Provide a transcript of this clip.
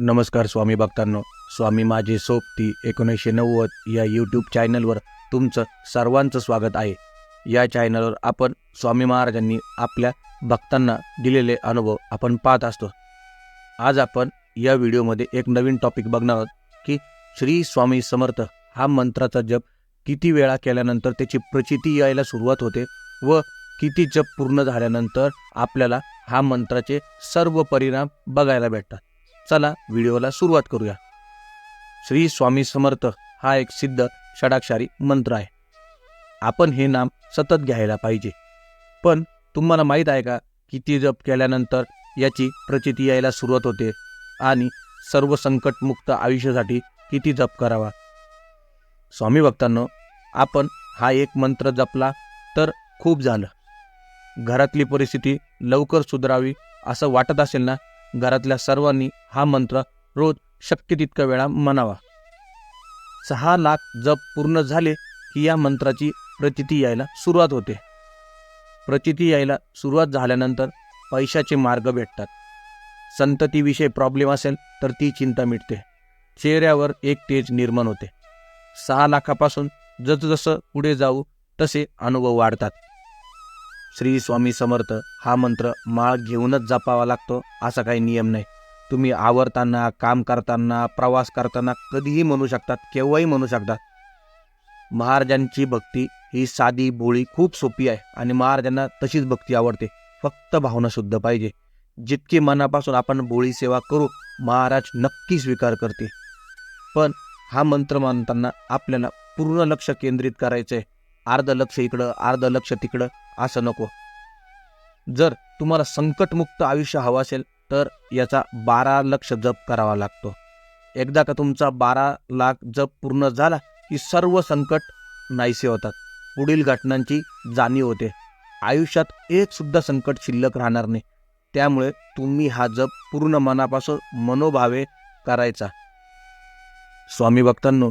नमस्कार स्वामी भक्तांनो. स्वामी माझे सोबती एकोणीसशे नव्वद या यूट्यूब चॅनलवर तुमचं सर्वांचं स्वागत आहे. या चॅनलवर आपण स्वामी महाराजांनी आपल्या भक्तांना दिलेले अनुभव आपण पाहत असतो. आज आपण या व्हिडिओमध्ये एक नवीन टॉपिक बघणार आहोत की श्री स्वामी समर्थ हा मंत्राचा जप किती वेळा केल्यानंतर त्याची प्रचिती यायला सुरुवात होते व किती जप पूर्ण झाल्यानंतर आपल्याला हा मंत्राचे सर्व परिणाम बघायला भेटतात. चला व्हिडिओला सुरुवात करूया. श्री स्वामी समर्थ हा एक सिद्ध षडाक्षारी मंत्र आहे. आपण हे नाम सतत घ्यायला पाहिजे. पण तुम्हाला माहीत आहे का किती जप केल्यानंतर याची प्रचिती यायला सुरुवात होते आणि सर्व संकटमुक्त आयुष्यासाठी किती जप करावा? स्वामी भक्तांनो आपण हा एक मंत्र जपला तर खूप झालं. घरातली परिस्थिती लवकर सुधारावी असं वाटत असेल ना? घरातल्या सर्वांनी हा मंत्र रोज शक्य तितक्या वेळा म्हणावा. सहा लाख जप पूर्ण झाले की या मंत्राची प्रचिती यायला सुरुवात होते. प्रचिती यायला सुरुवात झाल्यानंतर पैशाचे मार्ग भेटतात. संततीविषयी प्रॉब्लेम असेल तर ती चिंता मिटते. चेहऱ्यावर एक तेज निर्माण होते. सहा लाखापासून जसजसं पुढे जाऊ तसे अनुभव वाढतात. श्री स्वामी समर्थ हा मंत्र माळ घेऊनच जपावा लागतो असा काही नियम नाही. तुम्ही आवरताना काम करताना प्रवास करताना कधीही म्हणू शकतात केव्हाही म्हणू शकतात. महाराजांची भक्ती ही साधी बोळी खूप सोपी आहे आणि महाराजांना तशीच भक्ती आवडते. फक्त भावना शुद्ध पाहिजे. जितकी मनापासून आपण बोळी सेवा करू महाराज नक्की स्वीकार करते पण हा मंत्र मानताना आपल्याला पूर्ण लक्ष केंद्रित करायचं आहे अर्ध लक्ष इकडं अर्ध लक्ष तिकडं असं नको. जर तुम्हाला संकटमुक्त आयुष्य हवं असेल तर याचा बारा लक्ष जप करावा लागतो. एकदा का तुमचा बारा लाख जप पूर्ण झाला की सर्व संकट नाहीसे होतात. पुढील घटनांची जाणीव होते. आयुष्यात एक सुद्धा संकट शिल्लक राहणार नाही. त्यामुळे तुम्ही हा जप पूर्ण मनापासून मनोभावे करायचा. स्वामी भक्तांनो